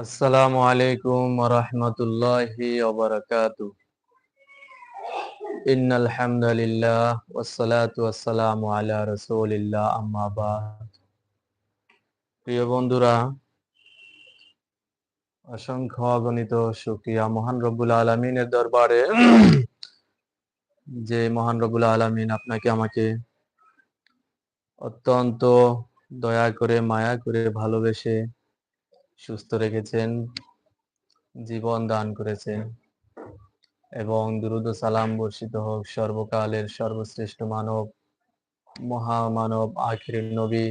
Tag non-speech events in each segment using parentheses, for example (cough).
আসসালামু আলাইকুম বাদ। প্রিয় বন্ধুরা অসংখ্য অগণিত শুকরিয়া। মহান রব্বুল আলমিনের দরবারে যে মহান রব্বুল আলমিন আপনাকে আমাকে অত্যন্ত দয়া করে, মায়া করে ভালোবেসে সুস্থ রেখেছেন, জীবন দান করেছেন এবং দুরুদ সালাম বর্ষিত হোক, সর্বকালের সর্বশ্রেষ্ঠ মানব, মহামানব, আখির নবী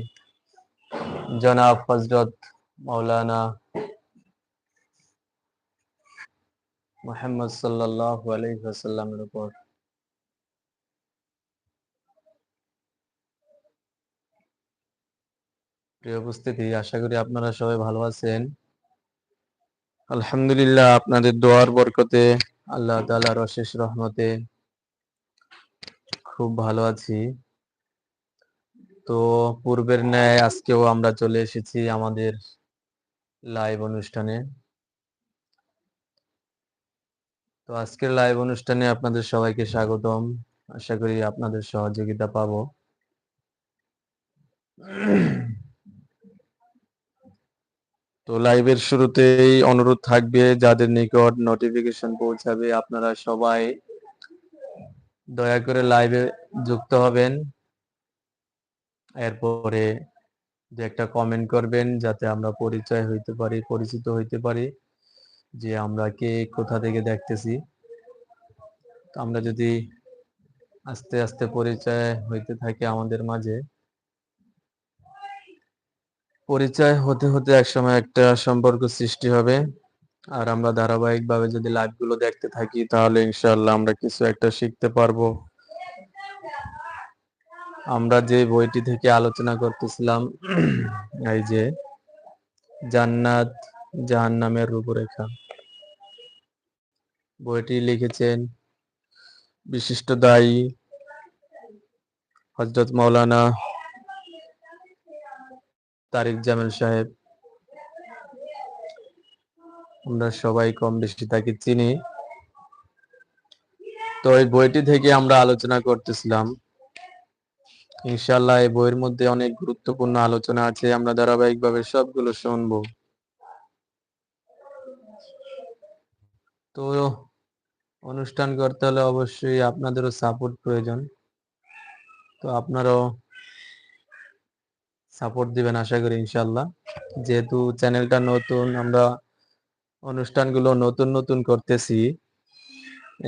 জনাব হজরত মৌলানা মোহাম্মদ সাল্লাহ আলহিহাসাল্লামের উপর। প্রিয় উপস্থিতি, আশা করি আপনারা সবাই ভালো আছেন। আলহামদুলিল্লাহ, আপনাদের দোয়ার বরকতে আল্লাহ তালার অশেষ রহমতে খুব ভালো আছি। তো পূর্বের ন্যায় আজকেও আমরা চলে এসেছি আমাদের লাইভ অনুষ্ঠানে। তো আজকের লাইভ অনুষ্ঠানে আপনাদের সবাইকে স্বাগতম। আশা করি আপনাদের সহযোগিতা পাবো। তো লাইভের শুরুতেই অনুরোধ থাকবে, যাদের নিকট নোটিফিকেশন পৌঁছাবে, আপনারা সবাই দয়া করে লাইভে যুক্ত হবেন। এরপরে যে একটা কমেন্ট করবেন, যাতে আমরা পরিচয় হইতে পারি, পরিচিত হইতে পারি যে আমরা কে, কোথা থেকে দেখতেছি। আমরা যদি আস্তে আস্তে পরিচয় হইতে থাকে আমাদের মাঝে পরিচয় হতে হতে একসময় একটা সম্পর্ক সৃষ্টি হবে। আর আমরা ধারাবাহিকভাবে যদি লাইভগুলো দেখতে থাকি, তাহলে ইনশাল্লাহ আমরা কিছু একটা শিখতে পারব। আমরা যে বইটি থেকে আলোচনা করতেছিলাম, (clears throat) এই যে, জান্নাত জাহান্নামের রূপরেখা। বইটি লিখেছেন বিশিষ্ট দায়ী হজরত মৌলানা তারিক জামেল সাহেব। আমরা সবাই কম বেশি তাকে চিনি। তো এই বইটি থেকে আমরা আলোচনা করতেছিলাম। ইনশাল্লাহ এই বইয়ের মধ্যে অনেক গুরুত্বপূর্ণ আলোচনা আছে। আমরা ধারাবাহিকভাবে সবগুলো শুনব। তো অনুষ্ঠান করতে হলে অবশ্যই আপনাদেরও সাপোর্ট প্রয়োজন। তো আপনারাও সাপোর্ট দিবেন আশা করি ইনশাল্লাহ যেহেতু চ্যানেলটা নতুন, আমরা অনুষ্ঠানগুলো নতুন নতুন করতেছি।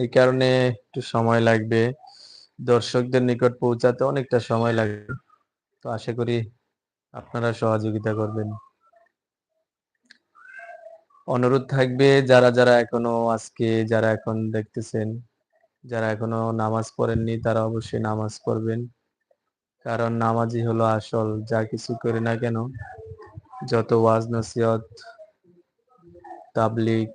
এই কারণে একটু সময় লাগবে। দর্শকদের নিকট পৌঁছাতে অনেকটা সময় লাগবে। তো আশা করি আপনারা সহযোগিতা করবেন। অনুরোধ থাকবে যারা যারা এখনও আজকে, যারা এখন দেখতেছেন, যারা এখনও নামাজ পড়েননি, তারা অবশ্যই নামাজ পড়বেন। কারণ নামাজই হলো আসল, যা কিছু করি না কেন, যত ওয়াজ নসিহত তাবলিক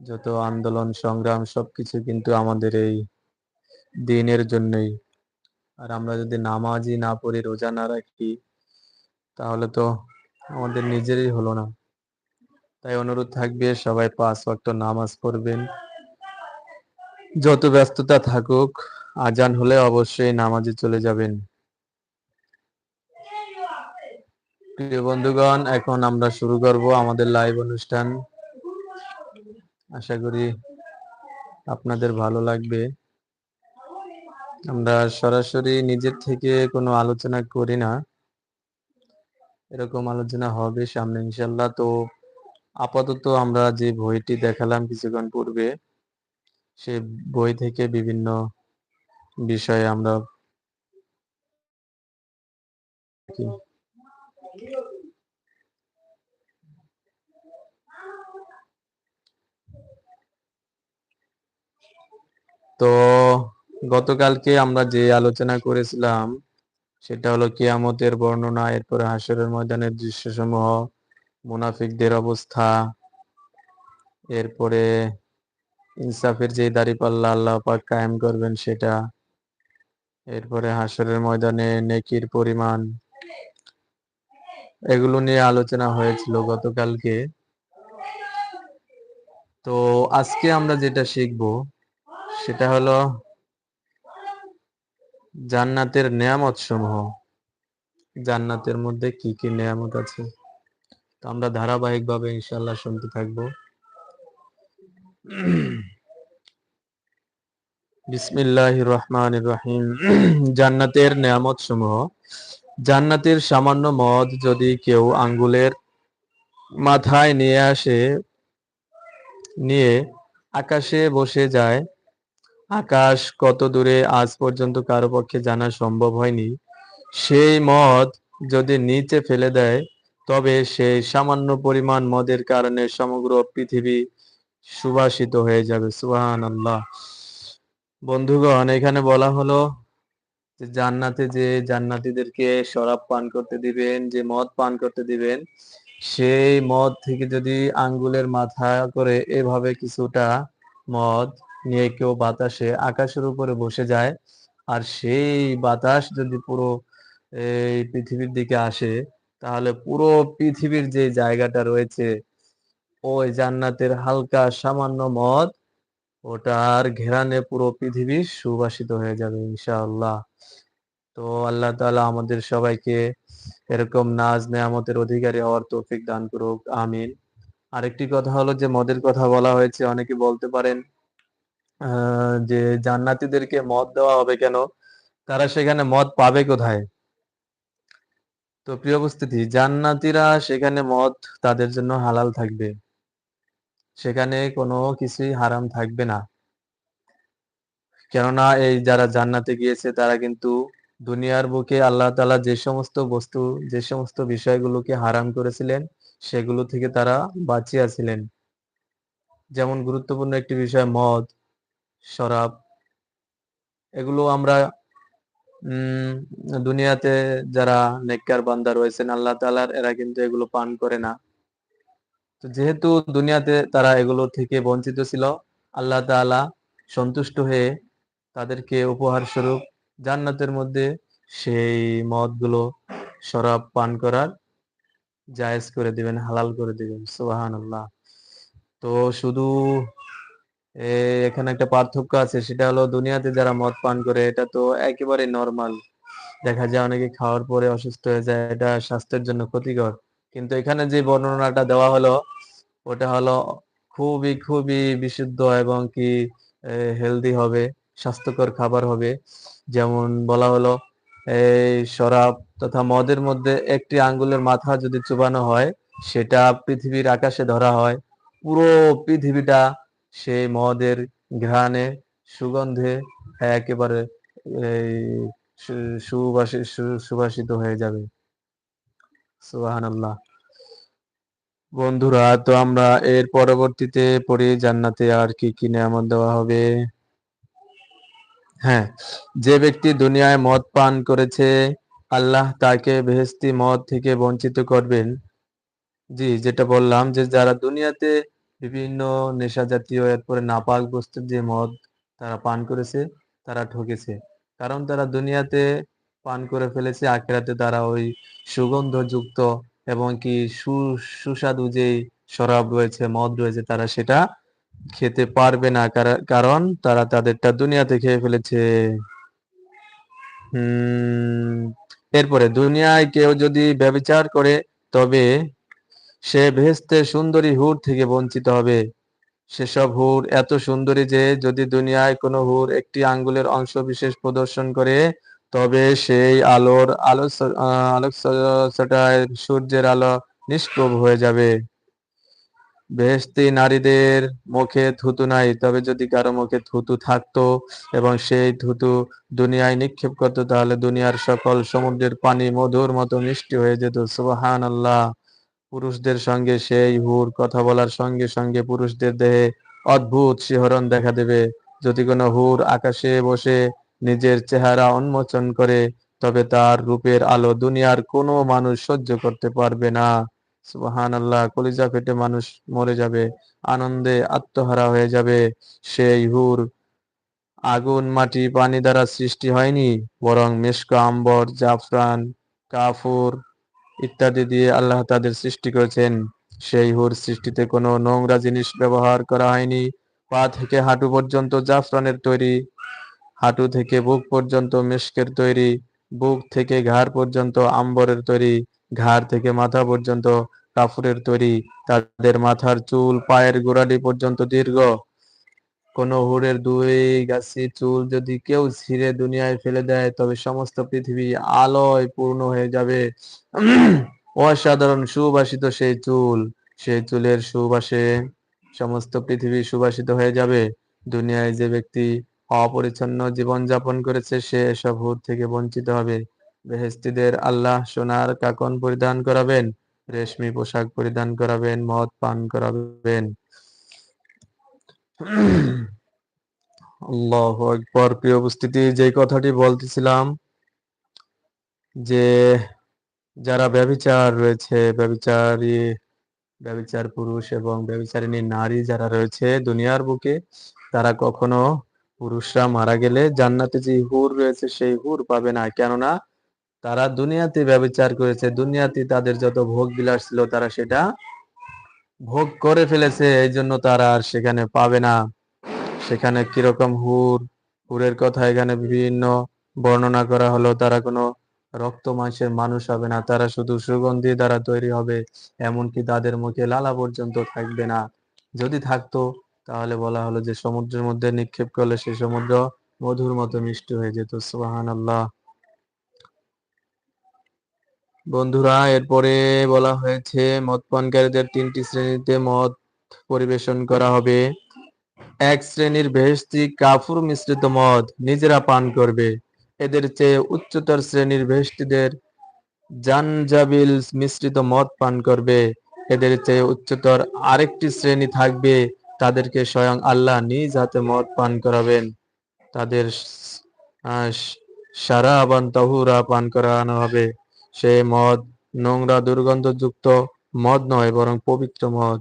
যত আন্দোলন, সংগ্রাম, সবকিছু কিন্তু আমাদের এই দিনের জন্যই। আর আমরা যদি নামাজই না পড়ি, রোজা না রাখি, তাহলে তো আমাদের নিজেরই হলো না। তাই অনুরোধ থাকবে, সবাই পাঁচ ওয়াক্ত নামাজ পড়বেন। যত ব্যস্ততা থাকুক আজান হলে অবশ্যই নামাজে চলে যাবেন। প্রিয় বন্ধুগণ, এখন আমরা শুরু করব আমাদের লাইভ অনুষ্ঠান। আশা করি আপনাদের ভালো লাগবে। আমরা সরাসরি নিজের থেকে কোনো আলোচনা করি না। এরকম আলোচনা হবে সামনে ইনশাল্লাহ তো আপাতত আমরা যে বইটি দেখালাম কিছুক্ষণ পূর্বে, সে বই থেকে বিভিন্ন বিষয়ে আমরা তো গতকালকে আমরা যে আলোচনা করেছিলাম, সেটা হলো কিয়ামতের বর্ণনা, এরপরে হাসরের ময়দানের দৃশ্যসমূহ, মুনাফিকদের অবস্থা, এরপরে ইনসাফের যে দাঁড়িপাল্লা আল্লাহ পাক কায়েম করবেন সেটা এরপরে হাসরের ময়দানে নেকির পরিমাণ। এগুলো নিয়ে আলোচনা হয়েছিল গতকালকে। তো আজকে আমরা যেটা শিখব, সেটা হলো জান্নাতের নেয়ামত সমূহ জান্নাতের মধ্যে কি কি নেয়ামত আছে? তো আমরা ধারাবাহিকভাবে ইনশাল্লাহ শুনতে থাকব। বিসমিল্লাহ রহমান রহিম (clears throat) জান্নাতের নেয়ামত সমূহ জান্নাতের সামান্য মদ যদি কেউ আঙ্গুলের মাথায় নিয়ে আসে, নিয়ে আকাশে বসে যায়, আকাশ কত দূরে আজ পর্যন্ত কারও পক্ষে জানা সম্ভব হয়নি, সেই মদ যদি নিচে ফেলে দেয়, তবে সেই সামান্য পরিমাণ মদের কারণে সমগ্র পৃথিবী সুবাসিত হয়ে যাবে। সুহান আল্লাহ বন্ধুগণ, এখানে বলা হলো যে জান্নাতে যে জান্নাতীদেরকে শরাব পান করতে দিবেন, যে মদ পান করতে দিবেন, সেই মদ থেকে যদি আঙ্গুলের মাথা করে এভাবে কিছুটা মদ নিয়ে কেউ বাতাসে আকাশের উপরে বসে যায়, আর সেই বাতাস যদি পুরো এই পৃথিবীর দিকে আসে, তাহলে পুরো পৃথিবীর যে জায়গাটা রয়েছে, ওই জান্নাতের হালকা সামান্য মদ ওটার ঘেরানে পুরো পৃথিবী সুবাসিত হয়ে যাবে ইনশাআল্লাহ। তো আল্লাহ তালা আমাদের সবাইকে এরকম নাজ নেয়ামতের অধিকারী হওয়ার তৌফিক দান করুক, আমিন। আরেকটি কথা হলো যে, মদের কথা বলা হয়েছে, অনেকে বলতে পারেন যে জান্নাতিদেরকে মদ দেওয়া হবে কেন? তারা সেখানে মদ পাবে কোথায়? তো প্রিয় উপস্থিতি, জান্নাতিরা সেখানে মদ তাদের জন্য হালাল থাকবে। সেখানে কোনো কিছুই হারাম থাকবে না। কেননা এই যারা জান্নাতে গিয়েছে, তারা কিন্তু দুনিয়ার বুকে আল্লাহ তালা যে সমস্ত বস্তু, যে সমস্ত বিষয়গুলোকে হারাম করেছিলেন, সেগুলো থেকে তারা বাঁচিয়াছিলেন যেমন গুরুত্বপূর্ণ একটি বিষয়, মদ, শরাব, এগুলো আমরা, উম, দুনিয়াতে যারা নেককার বান্দা রয়েছেন, আল্লাহ তালার এরা কিন্তু এগুলো পান করে না। তো যেহেতু দুনিয়াতে তারা এগুলো থেকে বঞ্চিত ছিল, আল্লাহ তালা সন্তুষ্ট হয়ে তাদেরকে উপহার স্বরূপ জান্নাতের মধ্যে সেই মদগুলো শরাব পান করার জায়েজ করে দিবেন, হালাল করে দিবেন সুবাহান আল্লাহ তো শুধু এখানে একটা পার্থক্য আছে, সেটা হলো দুনিয়াতে যারা মদ পান করে, এটা তো একেবারে নর্মাল দেখা যায় অনেকে খাওয়ার পরে অসুস্থ হয়ে যায়, এটা স্বাস্থ্যের জন্য ক্ষতিকর। কিন্তু এখানে যে বর্ণনাটা দেওয়া হলো, ওটা হলো খুবই খুবই বিশুদ্ধ এবং কি হেলদি হবে, স্বাস্থ্যকর খাবার হবে। যেমন বলা হলো, এই শরাব তথা মদের মধ্যে একটি আঙ্গুলের মাথা যদি চুবানো হয়, সেটা পৃথিবীর আকাশে ধরা হয়। পুরো পৃথিবীটা সেই মদের ঘ্রাণে, সুগন্ধে একেবারে, এই সুবাসিত সুবাসিত হয়ে যাবে। সুবাহান আল্লাহ বন্ধুরা, তো আমরা এর পরবর্তীতে পড়ি জান্নাতে আর কি কি নিয়ামত দেওয়া হবে। হ্যাঁ যে ব্যক্তি দুনিয়ায় মদ পান করেছে, আল্লাহ তাকে বেহেস্তি মদ থেকে বঞ্চিত করবেন। জি, যেটা বললাম যে যারা দুনিয়াতে বিভিন্ন নেশা জাতীয় এরপরে নাপাক বস্তুর যে মদ তারা পান করেছে, তারা ঠকেছে। কারণ তারা দুনিয়াতে পান করে ফেলেছে, আখেরাতে তারা ওই সুগন্ধযুক্ত এবং কি সুস্বাদু যেই শরাব রয়েছে, মদ রয়েছে, তারা সেটা খেতে পারবে না। কারণ তারা তাদেরটা দুনিয়াতে খেয়ে ফেলেছে। হম, এরপরে দুনিয়ায় কেউ যদি ব্যবচার করে, তবে সে ভেস্তে সুন্দরী হুর থেকে বঞ্চিত হবে। সেসব হুর এত সুন্দরী যে, যদি দুনিয়ায় কোনো হুর একটি আঙ্গুলের অংশ বিশেষ প্রদর্শন করে তবে সেই আলোর আলো আলোক সূর্যের আলো নিষ্প্রভ হয়ে যাবে। বেহেস্তি নারীদের মুখে থুতু নাই, তবে যদি কারও মুখে থুতু থাকতো এবং সেই থুতু দুনিয়ায় নিক্ষেপ করতো, তাহলে দুনিয়ার সকল সমুদ্রের পানি মধুর মতো মিষ্টি হয়ে যেত। সুবাহান আল্লাহ পুরুষদের সঙ্গে সেই হুর কথা বলার সঙ্গে সঙ্গে পুরুষদের দেহে অদ্ভুত শিহরণ দেখা দেবে। যদি কোনো হুর আকাশে বসে নিজের চেহারা উন্মোচন করে, তবে তার রূপের আলো দুনিয়ার কোনো মানুষ সহ্য করতে পারবে না। সুবাহান আল্লাহ কলিজা ফেটে মানুষ মরে যাবে, আনন্দে আত্মহারা হয়ে যাবে। সেই হুর আগুন মাটি পানি দ্বারা সৃষ্টি হয়নি, বরং মেশক, আম্বর, জাফরান, কাফুর ইত্যাদি দিয়ে আল্লাহ তাদের সৃষ্টি করেছেন। সেই হুর সৃষ্টিতে কোনো নোংরা জিনিস ব্যবহার করা হয়নি। পা থেকে হাঁটু পর্যন্ত জাফরানের তৈরি হাঁটু থেকে বুক পর্যন্ত মেশকের তৈরি, বুক থেকে ঘাড় পর্যন্ত আম্বরের তৈরি, ঘাড় থেকে মাথা পর্যন্ত কাফুরের তৈরি, তাদের মাথার চুল, পায়ের গোড়ালি পর্যন্ত দীর্ঘ। কোন হুরের দুই গাছি চুল যদি কেউ ছিঁড়ে দুনিয়ায় ফেলে দেয়, তবে সমস্ত পৃথিবী আলোয় পূর্ণ হয়ে যাবে। অসাধারণ সুবাসিত সেই চুল, সেই চুলের সুবাসে সমস্ত পৃথিবী সুবাসিত হয়ে যাবে। দুনিয়ায় যে ব্যক্তি অপরিচ্ছন্ন জীবন যাপন করেছে, সে এসব হুর থেকে বঞ্চিত হবে। বেহেস্তিদের আল্লাহ সোনার কাকন পরিধান করাবেন, রেশমি পোশাক পরিধান করাবেন, মদ পান করাবেন। আল্লাহ একবার প্রিয় উপস্থিতি যে কথাটি বলতেছিলাম যে যারা ব্যবিচার রয়েছে ব্যবিচারী ব্যবিচার পুরুষ এবং ব্যবিচারিণী নারী যারা রয়েছে দুনিয়ার বুকে, তারা কখনো পুরুষরা মারা গেলে জান্নাতে যে হুর রয়েছে সেই হুর পাবে না। কেননা তারা দুনিয়াতে ব্যবচার করেছে, দুনিয়াতে তাদের যত ভোগ বিলাস ছিল তারা সেটা ভোগ করে ফেলেছে এই জন্য তারা আর সেখানে পাবে না। সেখানে কীরকম হুর, হুরের কথা এখানে বিভিন্ন বর্ণনা করা হলো, তারা কোনো রক্ত মাংসের মানুষ হবে না, তারা শুধু সুগন্ধি দ্বারা তৈরি হবে, এমনকি তাদের মুখে লালা পর্যন্ত থাকবে না। যদি থাকতো তাহলে বলা হলো যে সমুদ্রের মধ্যে নিক্ষেপ করলে সেই সমুদ্র মধুর মতো মিষ্টি হয়ে যেত। সুবাহান আল্লাহ বন্ধুরা, এরপরে বলা হয়েছে, মদ পানকারীদের তিনটি শ্রেণীতে মদ পরিবেশন করা হবে। এক শ্রেণির বেহেস্তি কাফুর মিশ্রিত মদ নিজেরা পান করবে। এদের চেয়ে উচ্চতর শ্রেণির বেহেস্তিদের জানজাবিল মিশ্রিত মদ পান করবে। এদের চেয়ে উচ্চতর আরেকটি শ্রেণি থাকবে তাদেরকে স্বয়ং আল্লাহ নিজ হাতে মদ পান করাবেন। তাদের সারা আবান তাহুরা পান করানো হবে। সে মদ নোংরা, দুর্গন্ধযুক্ত মদ নয়, বরং পবিত্র মদ।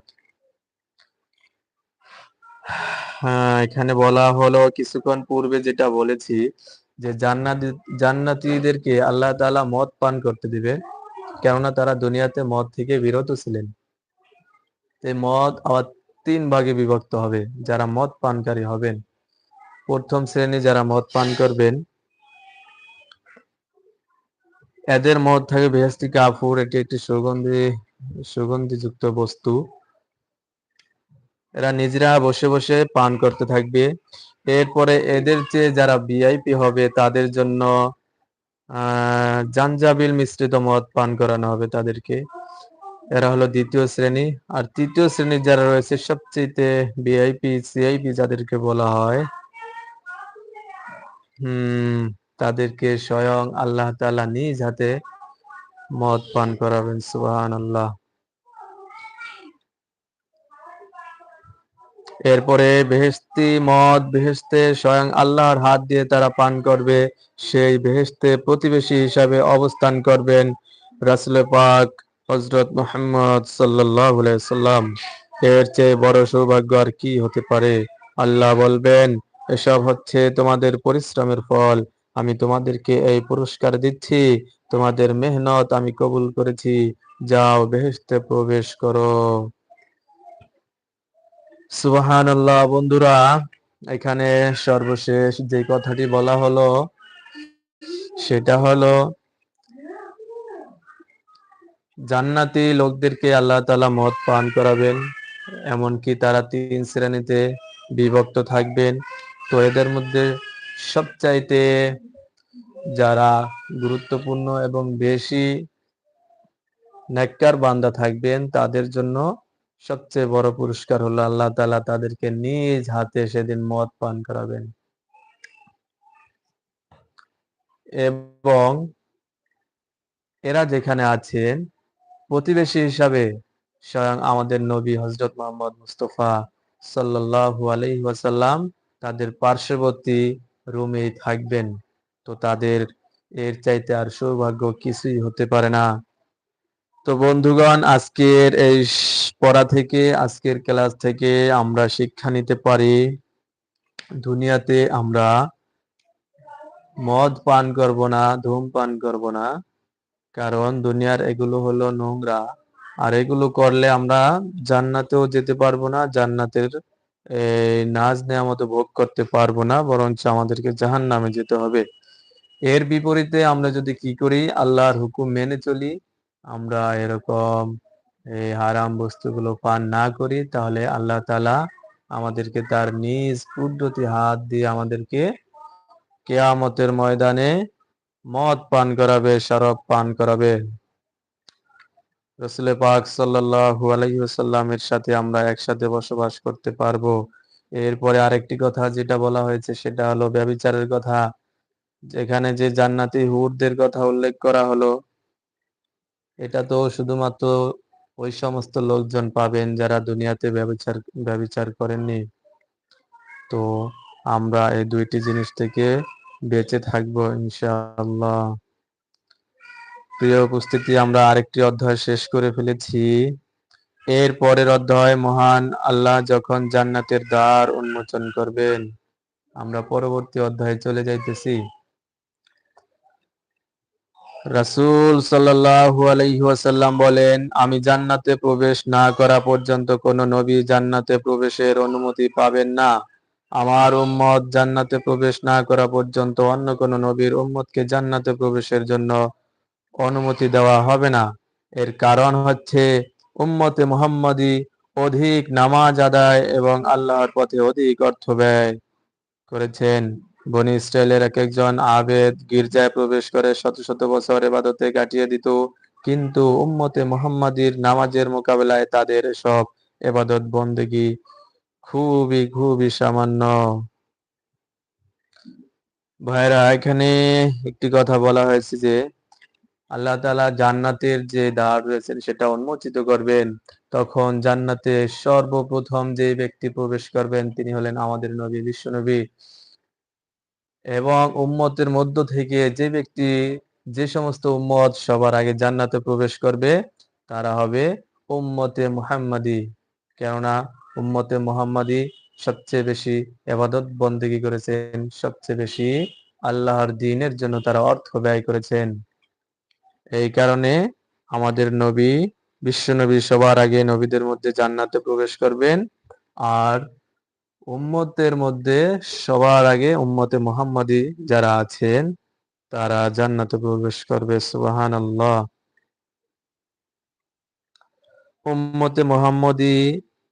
এখানে বলা হলো কিছুক্ষণ পূর্বে যেটা বলেছি যে জান্নাতি, জান্নাতীদেরকে আল্লাহ তাআলা মদ পান করতে দিবে কেননা তারা দুনিয়াতে মদ থেকে বিরত ছিলেন। মদ তিন ভাগে বিভক্ত হবে। যারা মদ পানকারী হবেন। প্রথম শ্রেণি যারা মদ পান করবেন, এদের মদ থাকে বেহেস্তি কাফুর, এটি একটি সুগন্ধি, সুগন্ধিযুক্ত বস্তু। এরা নিজেরা বসে বসে পান করতে থাকবে। এরপরে এদের চেয়ে যারা ভিআইপি হবে, তাদের জন্য, আহ, জাঞ্জাবিল মিশ্রিত মদ পান করানো হবে তাদেরকে। এরা হলো দ্বিতীয় শ্রেণি। আর তৃতীয় শ্রেণির যারা রয়েছে সবচেয়ে ভিআইপি সিআইপি যাদেরকে বলা হয়, হম, তাদেরকে স্বয়ং আল্লাহ তালা নিজ হাতে মদ পান করাবেন সুবাহান আল্লাহ এরপরে বেহেস্তি মদ বেহেস্তে স্বয়ং আল্লাহর হাত দিয়ে তারা পান করবে, সেই বেহেস্তে প্রতিবেশী হিসাবে অবস্থান করবেন রাসুল পাক হজরত মোহাম্মদ সাল্লাম এর চেয়ে বড় সৌভাগ্য আর কি হতে পারে? আল্লাহ বলবেন, এসব হচ্ছে তোমাদের পরিশ্রমের ফল। আমি তোমাদেরকে এই পুরস্কার দিচ্ছি, তোমাদের মেহনত আমি কবুল করেছি। যাও বেহেস্তে প্রবেশ করো। সুবাহান আল্লাহ বন্ধুরা, এখানে সর্বশেষ যে কথাটি বলা হলো, সেটা হলো জান্নাতি লোকদেরকে আল্লাহ তালা মদ পান করাবেন, এমনকি তারা তিন শ্রেণীতে বিভক্ত থাকবেন। তো এদের মধ্যে সবচাইতে যারা গুরুত্বপূর্ণ এবং বেশি নেককার বান্দা থাকবেন, তাদের জন্য সবচেয়ে বড় পুরস্কার হলো আল্লাহ তালা তাদেরকে নিজ হাতে সেদিন মদ পান করাবেন। এবং এরা যেখানে আছেন প্রতিবেশী হিসাবে স্বয়ং আমাদের নবী হজরত মোহাম্মদ মুস্তফা সাল্লাহ আলহি ওয়াসাল্লাম তাদের পার্শ্ববর্তী রুমে থাকবেন। তো তাদের এর চাইতে আর সৌভাগ্য কিছুই হতে পারে না। তো বন্ধুগণ, আজকের এই পড়া থেকে, আজকের ক্লাস থেকে আমরা শিক্ষা নিতে পারি। দুনিয়াতে আমরা মদ পান করব না, ধূমপান করব না। কারণ দুনিয়ার এগুলো হলো নোংরা। আর এগুলো করলে আমরা জান্নাতেও যেতে পারব না, জান্নাতের নাজ নেয়ামত ভোগ করতে পারব না, বরঞ্চ আমাদেরকে জাহান্নামে যেতে হবে। এর বিপরীতে আমরা যদি কি করি, আল্লাহর হুকুম মেনে চলি, আমরা এরকম এই হারাম বস্তুগুলো পান না করি, তাহলে আল্লাহ তালা আমাদেরকে তার নিজ কুদরতি হাত দিয়ে আমাদেরকে কেয়ামতের ময়দানে মদ পান করাবে, শরাব পান করাবে। রসুল পাক সাল্লাল্লাহু আলাইহি ওয়াসাল্লামের সাথে আমরা একসাথে বসবাস করতে পারব। এরপরে আরেকটি কথা যেটা বলা হয়েছে, সেটা হলো ব্যভিচারের কথা। যেখানে যে জান্নাতি হুরদের কথা উল্লেখ করা হলো, এটা তো শুধুমাত্র ওই সমস্ত লোকজন পাবেন যারা দুনিয়াতে ব্যবচার ব্যভিচার করেননি। তো আমরা এই দুইটি জিনিস থেকে বেঁচে থাকব, ইনশাআল্লাহ। প্রিয় উপস্থিতি, আমরা আরেকটি অধ্যায় শেষ করে ফেলেছি। এর পরের অধ্যায়, মহান আল্লাহ যখন জান্নাতের দ্বার উন্মোচন করবেন। আমরা পরবর্তী অধ্যায়ে চলে যাইতেছি। রাসূল সাল্লাল্লাহু আলাইহি ওয়াসাল্লাম বলেন, আমি জান্নাতে প্রবেশ না করা পর্যন্ত কোন নবী জান্নাতে প্রবেশের অনুমতি পাবেন না। আমার উম্মত জান্নাতে প্রবেশ না করা পর্যন্ত অন্য কোন নবীর উম্মতকে জান্নাতে প্রবেশের জন্য অনুমতি দেওয়া হবে না। এর কারণ হচ্ছে উম্মতে মুহাম্মাদি অধিক নামাজ আদায় এবং আল্লাহর পথে অধিক অর্থ ব্যয় করেছেন। বনি ইসরায়েলের এক একজন আবেদ গির্জায় প্রবেশ করে শত শত বছর এবাদতে কাটিয়ে দিত, কিন্তু উম্মতে মুহাম্মাদির নামাজের মোকাবেলায় তাদের সব এবাদত বন্দেগী খুবই খুবই সামান্য। ভাইরা এখানে একটি কথা বলা হয়েছে যে, আল্লাহ তাআলা জান্নাতের যে দ্বার রয়েছেন, সেটা উন্মোচিত করবেন। তখন জান্নাতে সর্বপ্রথম যে ব্যক্তি প্রবেশ করবেন, তিনি হলেন আমাদের নবী বিশ্বনবী এবং উম্মতের মধ্য থেকে যে ব্যক্তি, যে সমস্ত উম্মত সবার আগে জান্নাতে প্রবেশ করবে, তারা হবে উম্মতে মুহাম্মাদি। কেননা উম্মতে মোহাম্মদী সবচেয়ে বেশি এবাদত বন্দেগী করেছেন, সবচেয়ে বেশি আল্লাহর দিনের জন্য তারা অর্থ ব্যয় করেছেন। এই কারণে আমাদের নবী বিশ্বনবী সবার আগে নবীদের মধ্যে জান্নাতে প্রবেশ করবেন আর উম্মতের মধ্যে সবার আগে উম্মতে মোহাম্মদী যারা আছেন, তারা জান্নাতে প্রবেশ করবে। সুবহানাল্লাহ। উম্মতে মুহাম্মাদি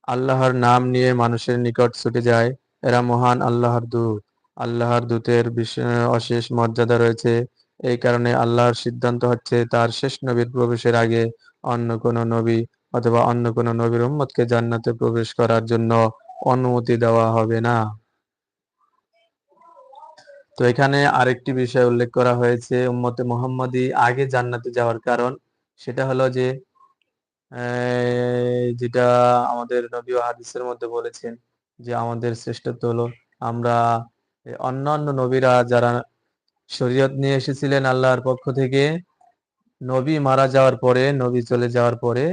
আল্লাহর নাম নিয়ে মানুষের নিকট ছুটে যায়। এরা মহান আল্লাহর দূত। আল্লাহর দূতের অশেষ মর্যাদা রয়েছে। এই কারণে আল্লাহর সিদ্ধান্ত হচ্ছে তার শেষ নবীর প্রবেশের আগে অন্য কোন নবী অথবা অন্য কোন নবীর উম্মতকে জান্নাতে প্রবেশ করার জন্য অনুমতি দেওয়া হবে না। তো এখানে আরেকটি বিষয় উল্লেখ করা হয়েছে উম্মতে মোহাম্মদী আগে জান্নাতে যাওয়ার কারণ। সেটা হলো যে যেটা আমাদের নবী হাদিসের মধ্যে বলেছেন যে আমাদের শ্রেষ্ঠত্ব হলো আমরা অন্যান্য নবীরা যারা শরীয়ত নিয়ে এসেছিলেন আল্লাহর পক্ষ থেকে, নবী মারা যাওয়ার পরে, নবী চলে যাওয়ার পরে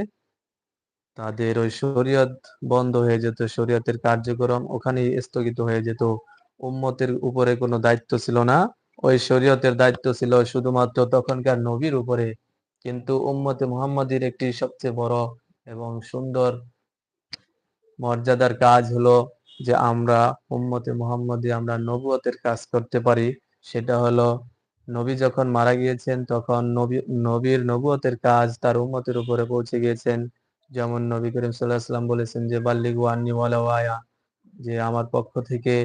তাদের ওই শরীয়ত বন্ধ হয়ে যেত, শরীয়তের কার্যক্রম ওখানেই স্থগিত হয়ে যেত। উম্মতের উপরে কোনো দায়িত্ব ছিল না, ওই শরীয়তের দায়িত্ব ছিল শুধুমাত্র তখনকার নবীর উপরে। কিন্তু উম্মতে মুহাম্মাদির একটি সবচেয়ে বড় এবং সুন্দর মর্যাদার কাজ হলো যে আমরা উম্মতে মুহাম্মাদি আমরা নবুয়তের কাজ করতে পারি। সেটা হলো নবী যখন মারা গিয়েছেন তখন নবী, নবীর নবুয়তের কাজ তার উম্মতের উপরে পৌঁছে গিয়েছেন। যেমন নবী করিম ওয়াসাল্লাম বলেছেন যে, বাল্লিগু ওয়ালাউ আয়া যে আমার পক্ষ থেকে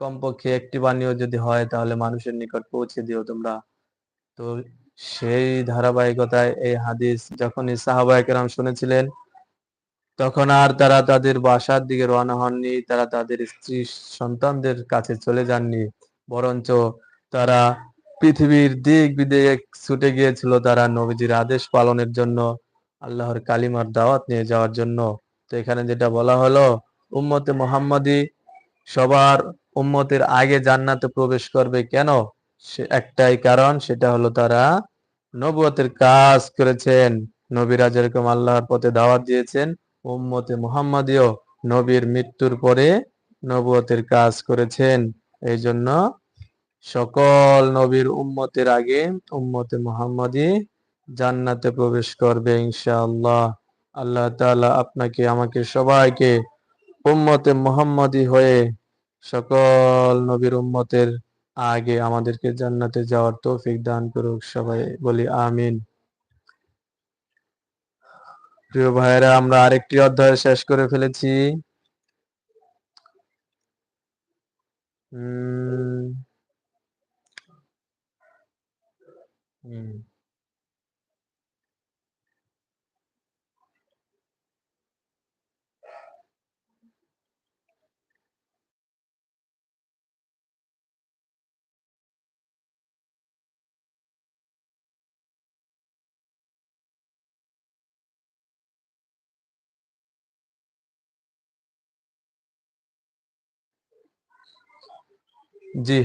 কমপক্ষে একটি বাণীও যদি হয় তাহলে মানুষের নিকট পৌঁছে দিও তোমরা। তো সেই ধারাবাহিকতায় এই হাদিস যখন সাহাবায়ে কেরাম শুনেছিলেন, তখন আর তারা তাদের বাসার দিকে রওনা হননি, তারা তাদের স্ত্রী সন্তানদের কাছে চলে যাননি, বরঞ্চ তারা পৃথিবীর দিক বিদিক ছুটে গিয়েছিল তারা নবীজির আদেশ পালনের জন্য, আল্লাহর কালিমার দাওয়াত নিয়ে যাওয়ার জন্য। তো এখানে যেটা বলা হলো, উম্মতে মোহাম্মদী সবার উম্মতের আগে জান্নাতে প্রবেশ করবে কেন? সে একটাই কারণ, সেটা হলো তারা নবুয়তের কাজ করেছেন। নবীরা যেরকম আল্লাহর পথে দাওয়াত দিয়েছেন, উম্মতে মুহাম্মাদিও নবীর মৃত্যুর পরে নবুয়তের কাজ করেছেন। এই জন্য সকল নবীর উম্মতের আগে উম্মতে মুহাম্মাদি জান্নাতে প্রবেশ করবে ইনশাআল্লাহ। আল্লাহ তাআলা আপনাকে, আমাকে সবাইকে উম্মতে মুহাম্মাদি হয়ে সকল নবীর উম্মতের আগে আমাদেরকে জান্নাতে যাওয়ার তৌফিক দান করুক সবাই বলি আমিন। প্রিয় ভাইরা আমরা আরেকটি অধ্যায় শেষ করে ফেলেছি। উম, জি।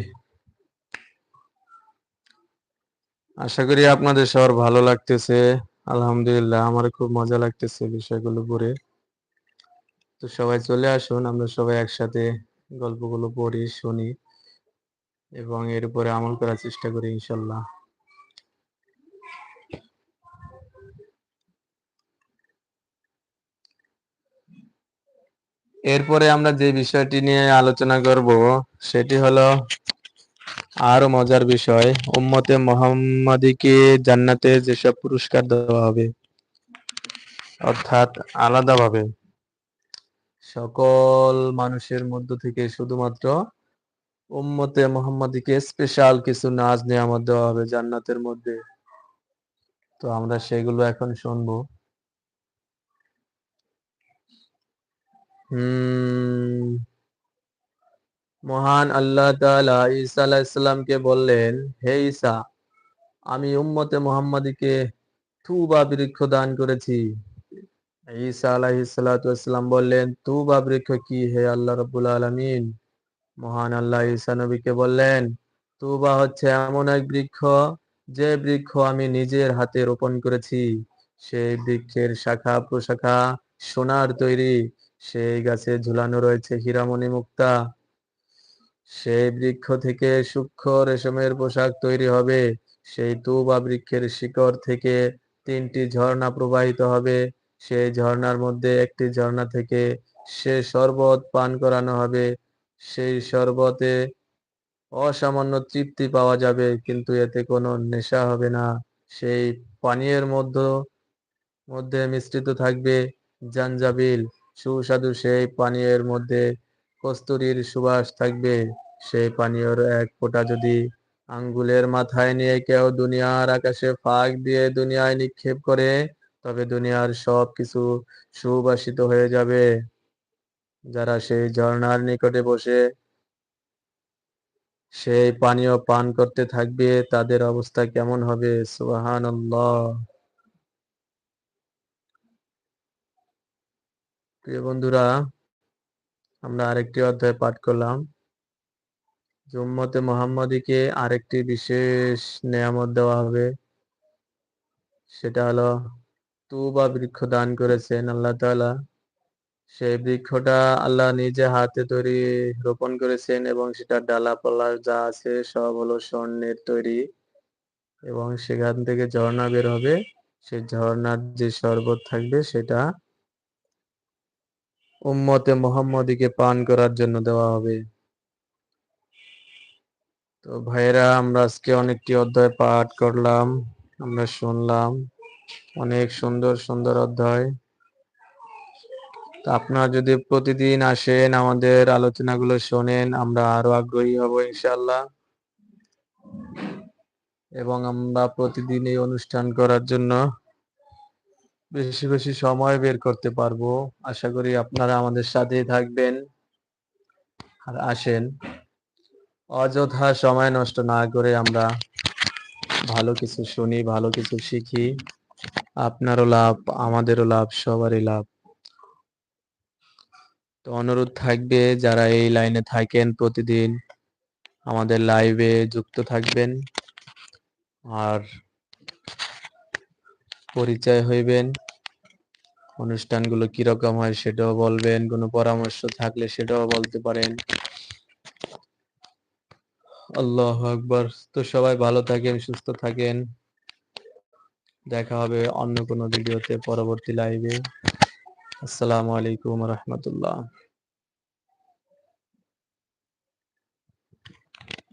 আশা করি আপনাদের সবার ভালো লাগতেছে। আলহামদুলিল্লাহ আমার খুব মজা লাগতেছে বিষয়গুলো পড়ে। তো সবাই চলে আসুন, আমরা সবাই একসাথে গল্পগুলো পড়ি, শুনি এবং এর উপরে আমল করার চেষ্টা করি ইনশাল্লাহ। এরপরে আমরা যে বিষয়টি নিয়ে আলোচনা করব, সেটি হলো আরও মজার বিষয়, উম্মতে মোহাম্মদীকে জান্নাতে যেসব পুরস্কার দেওয়া হবে, অর্থাৎ আলাদাভাবে সকল মানুষের মধ্য থেকে শুধুমাত্র উম্মতে মোহাম্মদীকে স্পেশাল কিছু নাজ নিয়ামত দেওয়া হবে জান্নাতের মধ্যে। তো আমরা সেগুলো এখন শুনব। মহান আল্লাহ তাআলা ঈসা আলাইহিসসালামকে বললেন, হে ঈসা, আমি উম্মতে মুহাম্মাদীকে তুবা বৃক্ষ দান করেছি। ঈসা আলাইহিস সালাতু ওয়াসসালাম বললেন, তুবা বৃক্ষ কি হে আল্লাহ রাব্বুল আলামিন? মহান আল্লাহ ঈসা নবীকে বললেন, তুবা হচ্ছে এমন এক বৃক্ষ, যে বৃক্ষ আমি নিজের হাতে রোপণ করেছি। সেই বৃক্ষের শাখা প্রশাখা সোনার তৈরি। সেই গাছে ঝুলানো রয়েছে হীরামণি মুক্তা। সেই বৃক্ষ থেকে সূক্ষ্ম রেশমের পোশাক তৈরি হবে। সেই তুবা বৃক্ষের শিকড় থেকে তিনটি ঝর্ণা প্রবাহিত হবে। সেই ঝর্ণার মধ্যে একটি ঝর্ণা থেকে সে শরবত পান করানো হবে। সেই শরবতে অসামান্য তৃপ্তি পাওয়া যাবে, কিন্তু এতে কোনো নেশা হবে না। সেই পানীয়ের মধ্যে মধ্যে মিশ্রিত থাকবে জাঞ্জাবিল। সুস্বাদু সেই পানীয়ের মধ্যে কস্তুরীর সুবাস থাকবে। সেই পানীয়র এক ফোঁটা যদি আঙ্গুলের মাথায় নিয়ে কেউ দুনিয়ার আকাশে ফাঁক দিয়ে দুনিয়ায় নিক্ষেপ করে, তবে দুনিয়ার সব কিছু সুবাসিত হয়ে যাবে। যারা সেই ঝর্ণার নিকটে বসে সেই পানীয় পান করতে থাকবে, তাদের অবস্থা কেমন হবে? সুবহানাল্লাহ। প্রিয় বন্ধুরা, আমরা আরেকটি অধ্যায় পাঠ করলাম। জুম্মতে মোহাম্মদীকে আরেকটি বিশেষ নেয়ামত দেওয়া হবে, সেটা হলো তুবা বৃক্ষ দান করেছেন আল্লাহ তাআলা। সেই বৃক্ষটা আল্লাহ নিজে হাতে তৈরি, রোপণ করেছেন এবং সেটা ডালাপালা যা আছে সব হলো স্বর্ণের তৈরি এবং সেখান থেকে ঝর্ণা বের হবে। সেই ঝর্ণার যে শরবত থাকবে সেটা উম্মতে মোহাম্মদীকে পান করার জন্য দেওয়া হবে। তো ভাইয়েরা, আমরা আজকে অনেকটি অধ্যায় পাঠ করলাম। আমরা শুনলাম অনেক সুন্দর সুন্দর অধ্যায়। আপনারা যদি প্রতিদিন আসেন আমাদের আলোচনাগুলো শোনেন, আমরা আরও আগ্রহী হব ইনশাল্লাহ এবং আমরা প্রতিদিন এই অনুষ্ঠান করার জন্য বেশি বেশি সময় বের করতে পারব। আশা করি আপনারা আমাদের সাথেই থাকবেন আর আসেন। অযথা সময় নষ্ট না করে আমরা ভালো কিছু শুনি, ভালো কিছু শিখি। আপনারও লাভ, আমাদেরও লাভ, সবারই লাভ। তো অনুরোধ থাকবে, যারা এই লাইনে থাকেন প্রতিদিন আমাদের লাইভে যুক্ত থাকবেন আর পরিচয় হইবেন। অনুষ্ঠানগুলো কীরকম হয় সেটাও বলবেন, কোনো পরামর্শ থাকলে সেটাও বলতে পারেন। আল্লাহ আকবর। তো সবাই ভালো থাকেন, সুস্থ থাকেন। দেখা হবে অন্য কোনো ভিডিওতে পরবর্তী লাইভে আসসালামু আলাইকুম রহমতুল্লাহ।